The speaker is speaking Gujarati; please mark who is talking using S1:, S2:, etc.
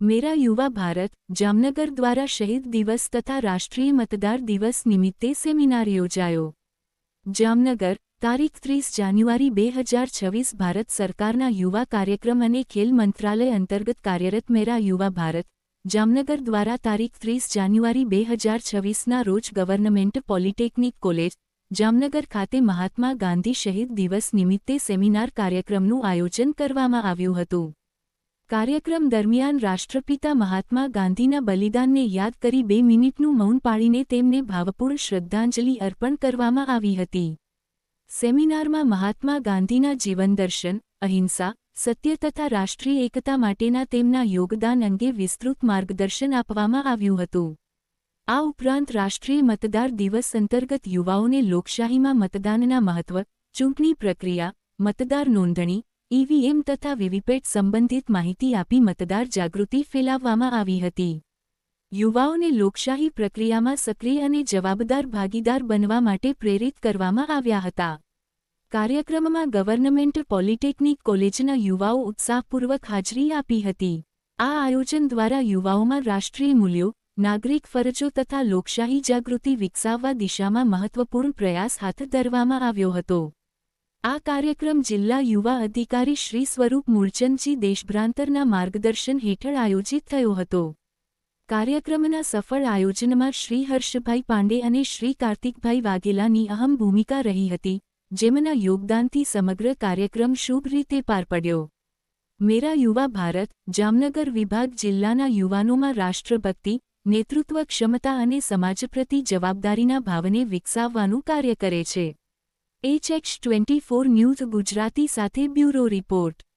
S1: મેરા યુવા ભારત જામનગર દ્વારા શહીદ દિવસ તથા રાષ્ટ્રીય મતદાર દિવસ નિમિત્તે સેમિનાર યોજાયો જામનગર તારીખ ત્રીસ જાન્યુઆરી બે હજાર છવ્વીસ ભારત સરકારના યુવા કાર્યક્રમ અને ખેલ મંત્રાલય અંતર્ગત કાર્યરત મેરા યુવા ભારત જામનગર દ્વારા તારીખ ત્રીસ જાન્યુઆરી બે હજાર છવ્વીસના રોજ ગવર્નમેન્ટ પોલિટેકનિક કોલેજ જામનગર ખાતે મહાત્મા ગાંધી શહીદ દિવસ નિમિત્તે સેમિનાર કાર્યક્રમનું આયોજન કરવામાં આવ્યું હતું। કાર્યક્રમ દરમિયાન રાષ્ટ્રપિતા મહાત્મા ગાંધીના બલિદાનને યાદ કરી બે મિનિટનું મૌન પાળીને તેમને ભાવપૂર્ણ શ્રદ્ધાંજલિ અર્પણ કરવામાં આવી હતી. સેમિનારમાં મહાત્મા ગાંધીના જીવનદર્શન અહિંસા, સત્ય તથા રાષ્ટ્રીય એકતા માટેના તેમના યોગદાન અંગે વિસ્તૃત માર્ગદર્શન આપવામાં આવ્યું હતું. આ ઉપરાંત રાષ્ટ્રીય મતદાર દિવસ અંતર્ગત યુવાઓને લોકશાહીમાં મતદાનના મહત્વ, ચૂંટણી પ્રક્રિયા, મતદાર નોંધણી ઈવીએમ તથા વીવીપેટ સંબંધિત માહિતી આપી મતદાર જાગૃતિ ફેલાવવામાં આવી હતી. યુવાઓને લોકશાહી પ્રક્રિયામાં સક્રિય અને જવાબદાર ભાગીદાર બનવા માટે પ્રેરિત કરવામાં આવ્યા હતા. કાર્યક્રમમાં ગવર્નમેન્ટ પોલિટેકનિક કોલેજના યુવાઓ ઉત્સાહપૂર્વક હાજરી આપી હતી. આ આયોજન દ્વારા યુવાઓમાં રાષ્ટ્રીય મૂલ્યો, નાગરિક ફરજો તથા લોકશાહી જાગૃતિ વિકસાવવા દિશામાં મહત્વપૂર્ણ પ્રયાસ હાથ ધરવામાં આવ્યો હતો. આ કાર્યક્રમ જિલ્લા યુવા અધિકારી શ્રી સ્વરૂપ મૂળચંદજી દેશભ્રાંતરના માર્ગદર્શન હેઠળ આયોજિત થયો હતો. કાર્યક્રમના સફળ આયોજનમાં શ્રી હર્ષભાઈ પાંડે અને શ્રી કાર્તિકભાઈ વાઘેલાની અહમ ભૂમિકા રહી હતી, જેમના યોગદાનથી સમગ્ર કાર્યક્રમ શુભ રીતે પાર પડ્યો. મેરા યુવા ભારત, જામનગર વિભાગ જિલ્લાના યુવાનોમાં રાષ્ટ્રભક્તિ, નેતૃત્વ ક્ષમતા અને સમાજ પ્રતિ જવાબદારીના ભાવને વિકસાવવાનું કાર્ય કરે છે. HX twenty four news Gujarati સાથે બ્યુરો રિપોર્ટ.